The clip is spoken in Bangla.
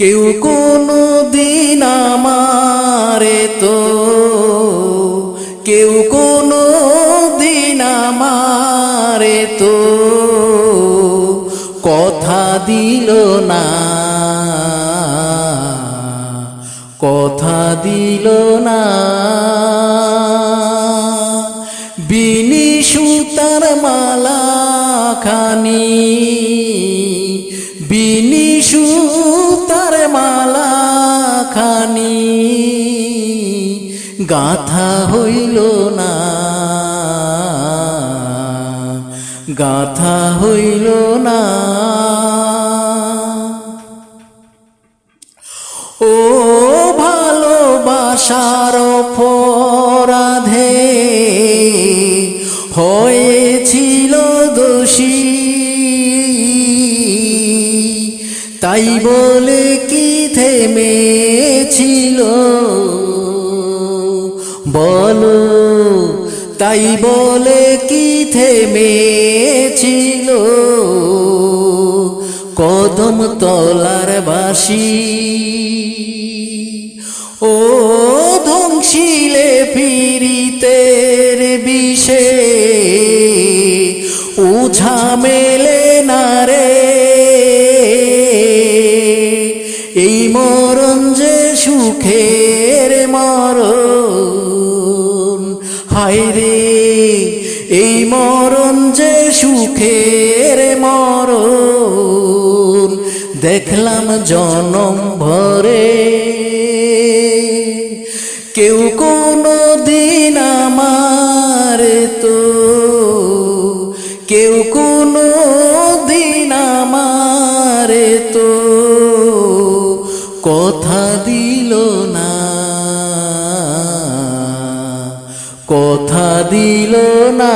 কেউ কোনো দিন আমারে তো, কেউ কোনো দিন আমারে তো কথা দিল না, কথা দিল না। বিনি সুতার মালা খানি বিনি খানি গাথা হইল না। গাথা হইল না। ও ভালোবাসার অপরাধে হয়েছিল দোষী। তাই বলে কি থেমেছিল বলো, তাই বলে কি থেমেছিল? কদম তলার বাসি ও ধ্বংসিলে ফিরিতের বিষে। উঝা মেলে না রে। এই যে সুখের মরণ। হায় রে, এই মরণ যে সুখের মরণ। দেখলাম জনম ভরে। কেউ কোনো দিন আমার তো। কেউ কথা দিল না।